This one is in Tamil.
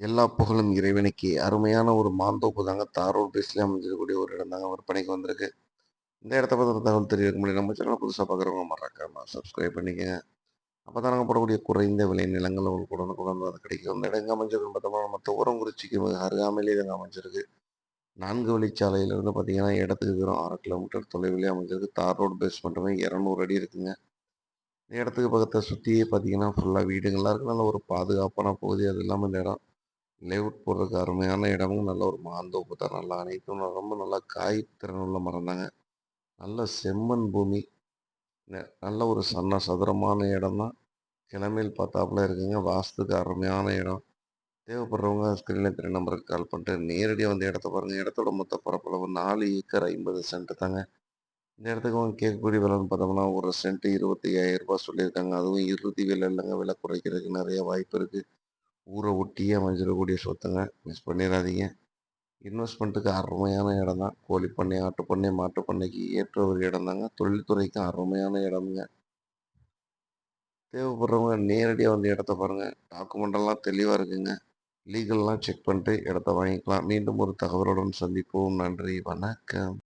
எல்லா புகழும் இறைவனுக்கே! அருமையான ஒரு மாந்தோப்பு தாங்க தார் ரோட் அமைஞ்சிருக்கக்கூடிய ஒரு இடம் தாங்க விற்பனைக்கு வந்திருக்கு. இந்த இடத்த பற்றி தகவல் தெரிவிக்க முடியும் நம்ம சேனல் புதுசாக பார்க்குறவங்க மறக்காம சப்ஸ்கிரைப் பண்ணிக்கங்க. அப்பதான் நாங்கள் போடக்கூடிய குறைந்த விலை நிலங்கள் உங்களுக்கு உடனுக்குடன் வந்து கிடைக்கும். இந்த இடம் எங்க அமைஞ்சிருக்குன்னு பார்த்தோம்னா, நம்ம துவரங்குறிச்சிக்கு மிக அருகாமையிலே இதை அமைஞ்சிருக்கு. நான்கு வழிச்சாலையிலிருந்து பார்த்தீங்கன்னா, இடத்துக்கு வெறும் ஆறு கிலோமீட்டர் தொலைவிலே அமைஞ்சிருக்கு. தார் ரோடு பேஸ் மட்டுமே 200 அடி இருக்குங்க. இந்த இடத்துக்கு பக்கத்தை சுற்றியே பார்த்தீங்கன்னா, ஃபுல்லாக வீடுங்களா இருக்கு. நல்ல ஒரு பாதுகாப்பான பகுதி. அது இல்லாமல் இந்த இடம் லேவுட் போடுறதுக்கு அருமையான இடமும், நல்ல ஒரு மாந்தோப்பு தான். நல்லா அனைத்தும் ரொம்ப நல்லா காய் திறனுள்ள உள்ள மரம் தாங்க. நல்ல செம்மண் பூமி. நல்ல ஒரு சன்ன சதுரமான இடம் தான். கிழமேல் பார்த்தாப்புல இருக்குங்க. வாஸ்துக்கு அருமையான இடம். தேவைப்படுறவங்க ஸ்க்ரீன்ல தெரிய நம்பருக்கு கால் பண்ணிட்டு நேரடியாக வந்து இடத்த பாருங்கள் இடத்தோட மொத்த பரப்பளவு நாலு ஏக்கர் 50 சென்ட் தாங்க. இந்த இடத்துக்கு அவங்க கேட்கக்கூடிய விலைன்னு பார்த்தோம்னா, ஒரு சென்ட் இருபத்தி ஐயாயிரம் ரூபாய் சொல்லியிருக்காங்க. அதுவும் இறுதி விலை இல்லைங்க விலை குறைக்கிறதுக்கு நிறைய வாய்ப்பு இருக்குது ஊரை ஒட்டியே அமைஞ்சிடக்கூடிய சொத்துங்க. மிஸ் பண்ணிடாதீங்க இன்வெஸ்ட்மெண்ட்டுக்கு அருமையான இடம் தான். கோழி பண்ணை, ஆட்டு பண்ணை, மாட்டு பண்ணைக்கு ஏற்ற ஒரு இடம் தாங்க. தொழில்துறைக்கும் அருமையான இடம்ங்க. தேவைப்படுறவங்க நேரடியாக வந்து இடத்த பாருங்க. டாக்குமெண்டெல்லாம் தெளிவாக இருக்குங்க. லீகல்லாம் செக் பண்ணிட்டு இடத்த வாங்கிக்கலாம். மீண்டும் ஒரு தகவலுடன் சந்திப்போம். நன்றி, வணக்கம்.